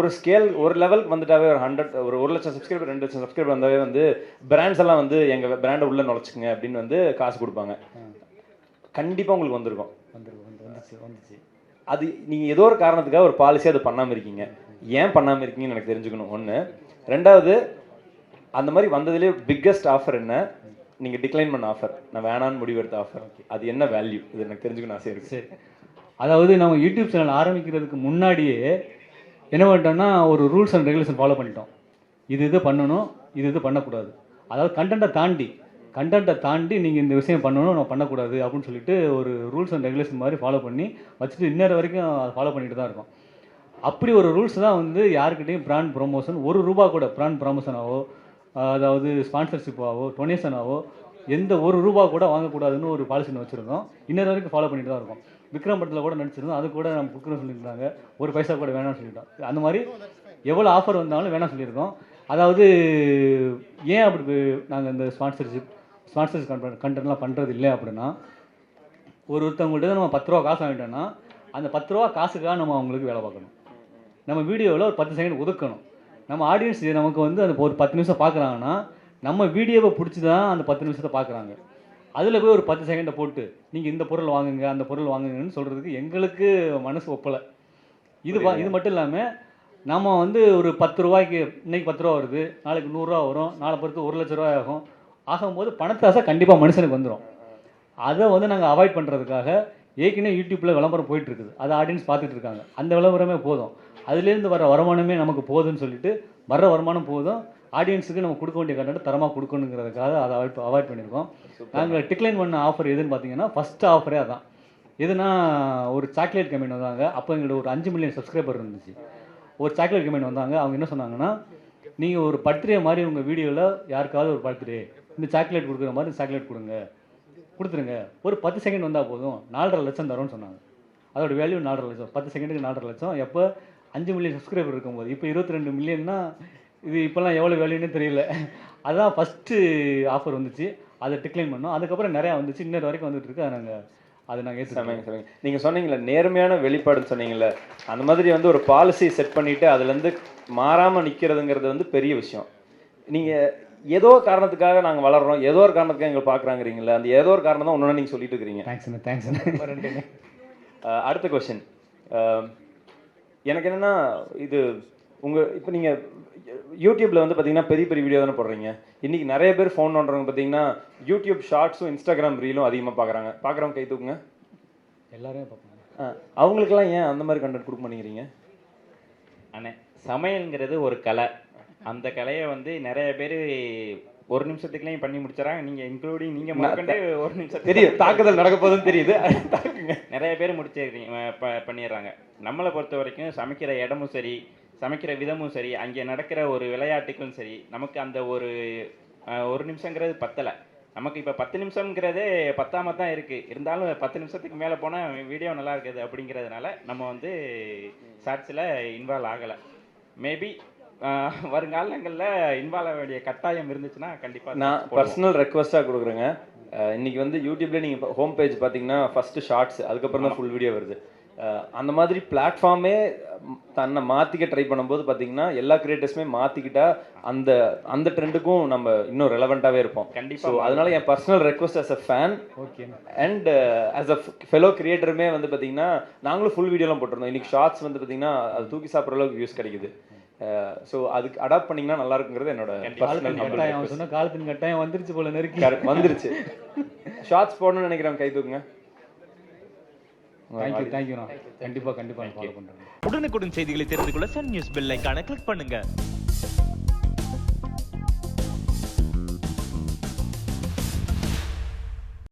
ஒரு ஸ்கேல் ஒரு லெவலுக்கு வந்துட்டாவே ஒரு ஹண்ட்ரட் ஒரு ஒரு லட்சம் சப்ஸ்கிரைபர் ரெண்டு லட்சம் சப்ஸ்கிரைபர் வந்தாவே வந்து பிராண்ட்ஸ் எல்லாம் வந்து எங்க பிராண்டை உள்ள நுழைச்சுக்குங்க அப்படின்னு வந்து காசு கொடுப்பாங்க. கண்டிப்பா உங்களுக்கு வந்திருக்கும். வந்துருக்கு வந்து வந்துச்சு அது நீங்க ஏதோ ஒரு காரணத்துக்காக ஒரு பாலிசி அது பண்ணாம இருக்கீங்க. ஏன் பண்ணாம இருக்கீங்கன்னு எனக்கு தெரிஞ்சுக்கணும். ஒண்ணு. ரெண்டாவது அந்த மாதிரி வந்ததுலேயே பிக்கஸ்ட் ஆஃபர் என்ன? நீங்க டிக்ளைன் பண்ண ஆஃபர் நான் வேணான்னு முடிவெடுத்த ஆஃபர் அது என்ன வேல்யூ இது எனக்கு தெரிஞ்சுக்கணும் ஆசை சரி. அதாவது நம்ம யூடியூப் சேனல் ஆரம்பிக்கிறதுக்கு முன்னாடியே என்ன பண்ணிட்டோம்னா ஒரு ரூல்ஸ் அண்ட் ரெகுலேஷன் ஃபாலோ பண்ணிட்டோம். இது இது பண்ணணும் இது இது பண்ணக்கூடாது. அதாவது கண்டென்ட்டை தாண்டி கண்டென்ட்டை தாண்டி நீங்கள் இந்த விஷயம் பண்ணணும் நம்ம பண்ணக்கூடாது அப்படின்னு சொல்லிட்டு ஒரு ரூல்ஸ் அண்ட் ரெகுலேஷன் மாதிரி ஃபாலோ பண்ணி வச்சுட்டு இன்னொரு வரைக்கும் அதை ஃபாலோ பண்ணிட்டு தான் இருக்கோம். அப்படி ஒரு ரூல்ஸ் தான் வந்து யாருக்கிட்டையும் பிராண்ட் ப்ரொமோஷன் ஒரு ரூபா கூட பிராண்ட் ப்ரொமோஷனாவோ அதாவது ஸ்பான்சர்ஷிப்பாவோ டொனேஷனாவோ எந்த ஒரு ரூபா கூட வாங்கக்கூடாதுன்னு ஒரு பாலிசி வச்சுருக்கோம் இன்னொரு வரைக்கும் ஃபாலோ பண்ணிட்டு தான் இருக்கோம். விக்ரம் படத்தில் கூட நடிச்சிருந்தோம். அது கூட நம்ம கொடுக்குறோம் சொல்லியிருந்தாங்க. ஒரு பைசா கூட வேணாம்னு சொல்லிட்டோம். அந்த மாதிரி எவ்வளோ ஆஃபர் வந்தாலும் வேணாம் சொல்லியிருக்கோம். அதாவது ஏன் அப்படி நாங்கள் இந்த ஸ்பான்சர்ஷிப் ஸ்பான்சர்ஸ் கண்டென்ட்லாம் பண்ணுறது இல்லை அப்படின்னா ஒரு ஒருத்தவங்கள்ட்ட நம்ம பத்து ரூபா காசு வாங்கிட்டோம்னா அந்த பத்து ரூபா காசுக்காக நம்ம அவங்களுக்கு வேலை பார்க்கணும். நம்ம வீடியோவில் ஒரு பத்து செகண்ட் ஒதுக்கணும். நம்ம ஆடியன்ஸ் நமக்கு வந்து அந்த ஒரு பத்து நிமிஷம் பார்க்குறாங்கன்னா நம்ம வீடியோவை பிடிச்சி தான் அந்த பத்து நிமிஷத்தை பார்க்குறாங்க. அதில் போய் ஒரு பத்து செகண்டை போட்டு நீங்கள் இந்த பொருள் வாங்குங்க அந்த பொருள் வாங்குங்கன்னு சொல்கிறதுக்கு எங்களுக்கு மனசு ஒப்பலை. இது பா- இது மட்டும் இல்லாமல் நம்ம வந்து ஒரு பத்து ரூபாய்க்கு இன்றைக்கி பத்து ரூபா வருது நாளைக்கு நூறுரூவா வரும் நாளை பொறுத்து ஒரு லட்ச ரூபாய் ஆகும். ஆகும்போது பணத்தாசை கண்டிப்பாக மனுஷனுக்கு வந்துடும் அதை வந்து நாங்கள் அவாய்ட் பண்ணுறதுக்காக ஏற்கனவே யூடியூப்பில் விளம்பரம் போயிட்டு இருக்குது அதை ஆடியன்ஸ் பார்த்துட்டு இருக்காங்க. அந்த விளம்பரமே போதும். அதுலேருந்து வர வருமானமே நமக்கு போதும்னு சொல்லிட்டு வர்ற வருமானம் போதும். ஆடியன்ஸுக்கு நம்ம கொடுக்க வேண்டிய கண்டென்ட் தரமாக கொடுக்கணுங்கிறதுக்காக அதை அவாய்ட் அவாய்ட் பண்ணியிருக்கோம். நாங்கள் டிக்ளைன் பண்ண ஆஃபர் எதுன்னு பார்த்தீங்கன்னா ஃபஸ்ட்டு ஆஃபரே அதான். எதுனா ஒரு சாக்லேட் கம்பெனி வந்தாங்க. அப்போ எங்களுக்கு ஒரு அஞ்சு மில்லியன் சப்ஸ்கிரைபர் இருந்துச்சு. ஒரு சாக்லேட் கம்பெனி வந்தாங்க. அவங்க என்ன சொன்னாங்கன்னா நீங்கள் ஒரு பர்த்டே மாதிரி உங்கள் வீடியோவில் யாருக்காவது ஒரு பர்த்டே இந்த சாக்லேட் கொடுக்குற மாதிரி சாக்லேட் கொடுங்க. கொடுத்துருங்க. ஒரு பத்து செகண்ட் வந்தால் போதும். நாலரை லட்சம் தரோன்னு சொன்னாங்க. அதோட வேல்யூ நாலரை லட்சம். பத்து செகண்டுக்கு நாலரை லட்சம். எப்போ அஞ்சு மில்லியன் சப்ஸ்கிரைபர் இருக்கும்போது இப்போ இருபத்தி ரெண்டு மில்லியன்னா இது இப்போல்லாம் எவ்வளோ வேல்யூன்னு தெரியல. அதான் ஃபஸ்ட்டு ஆஃபர் வந்துச்சு. அதை டிக்ளைன் பண்ணோம். அதுக்கப்புறம் நிறையா வந்துச்சு. இன்னொரு வரைக்கும் வந்துட்டு இருக்கு. அதை நாங்கள் அதை நாங்கள் ஏற்றுக்கோங்க சமைங்க சமைங்க நீங்க சொன்னீங்கல்ல நேர்மையான வெளிப்பாடுன்னு சொன்னீங்கல்ல அந்த மாதிரி வந்து ஒரு பாலிசி செட் பண்ணிட்டு அதுல இருந்து மாறாம நிக்கிறதுங்கிறது வந்து பெரிய விஷயம். நீங்க ஏதோ காரணத்துக்காக நாங்க வளர்றோம். ஏதோ ஒரு காரணத்துக்காக எங்களை பாக்குறாங்கிறீங்களா அந்த ஏதோ ஒரு காரணம் தான் ஒன்று நீங்க சொல்லிட்டு இருக்கிறீங்க. தேங்க்ஸ்ண்ணே அஹ் அடுத்த கொஸ்டின் எனக்கு என்னன்னா இது உங்க இப்போ நீங்க யூடியூப்ல வந்து பாத்தீங்கன்னா பெரிய பெரிய வீடியோ தானே போடுறீங்க. இன்னைக்கு நிறைய பேர் ஃபோன் பண்றவங்க பாத்தீங்கன்னா யூடியூப் ஷார்ட்ஸும் இன்ஸ்டாகிராம் ரீலும் அதிகமா பார்க்கறாங்க பார்க்குறவங்க கை தூக்குங்க. எல்லாரும் பார்ப்பாங்க அவங்களுக்கெல்லாம் ஏன் அந்த மாதிரி கண்டென்ட் கொடுக்க மாட்டேங்கிறீங்க? அண்ணே சமையல்ங்கிறது ஒரு கலை. அந்த கலையை வந்து நிறைய பேர் ஒரு நிமிஷத்துக்குள்ளேயும் பண்ணி முடிச்சிடறாங்க நீங்க இன்க்ளூடிங் நீங்க முதற்கொண்டு ஒரு நிமிஷம் தெரியும் தாக்குதல் நடக்க போகுதுன்னு தெரியுது. தாக்குங்க. நிறைய பேர் முடிச்சிருக்கீங்க ப- பண்ணிடுறாங்க. நம்மளை பொறுத்த வரைக்கும் சமைக்கிற இடமும் சரி சமைக்கிற விதமும் சரி அங்கே நடக்கிற ஒரு விளையாட்டுக்கும் சரி நமக்கு அந்த ஒரு ஒரு நிமிஷங்கிறது பத்தலை. நமக்கு இப்போ பத்து நிமிஷம்ங்கிறதே பத்தாம தான் இருக்கு. இருந்தாலும் பத்து நிமிஷத்துக்கு மேலே போனால் வீடியோ நல்லா இருக்குது அப்படிங்கிறதுனால நம்ம வந்து ஷார்ட்ஸில் இன்வால்வ் ஆகலை. மேபி வருங்காலங்களில் இன்வால்வ் ஆக வேண்டிய கட்டாயம் இருந்துச்சுன்னா கண்டிப்பாக நான் பர்சனல் ரெக்வஸ்ட்டாக கொடுக்குறேங்க. இன்னைக்கு வந்து யூடியூப்ல நீங்கள் ஹோம் பேஜ் பார்த்தீங்கன்னா ஃபர்ஸ்ட் ஷார்ட்ஸ் அதுக்கப்புறம் தான் ஃபுல் வீடியோ வருது. அந்த மாதிரி பிளாட்ஃபார்மே தன்னை மாற்றிக்க ட்ரை பண்ணும்போது பார்த்தீங்கன்னா எல்லா கிரியேட்டர்ஸுமே மாற்றிக்கிட்டா அந்த அந்த ட்ரெண்டுக்கும் நம்ம இன்னும் ரெலவெண்ட்டாகவே இருப்போம். கண்டிப்பா ஸோ அதனால என் personal request as a fan okay and as a fellow கிரியேட்டருமே வந்து பார்த்தீங்கன்னா நாங்களும் ஃபுல் வீடியோலாம் போட்டிருந்தோம். இன்னைக்கு ஷார்ட்ஸ் வந்து பார்த்தீங்கன்னா அது தூக்கி சாப்பிட்ற அளவுக்கு வியூஸ் கிடைக்குது. ஸோ அதுக்கு அடாப்ட் பண்ணீங்கன்னா நல்லா இருக்குங்கிறது என்னோட கட்டாயம். சொன்ன காலத்தின் கட்டாயம் வந்துருச்சு போல நெருக்கி. வந்துருச்சு. ஷார்ட்ஸ் போடணும்னு நினைக்கிறேன் கை தூக்குங்க. தேங்க்யூ தேங்க்யூண்ணா கண்டிப்பாக கண்டிப்பாக ஃபாலோ பண்ணுறேன் உடனுக்குடன் செய்திகளை தெரிந்து கொள்ள சன் நியூஸ் பெல் ஐகானை கிளிக் பண்ணுங்க.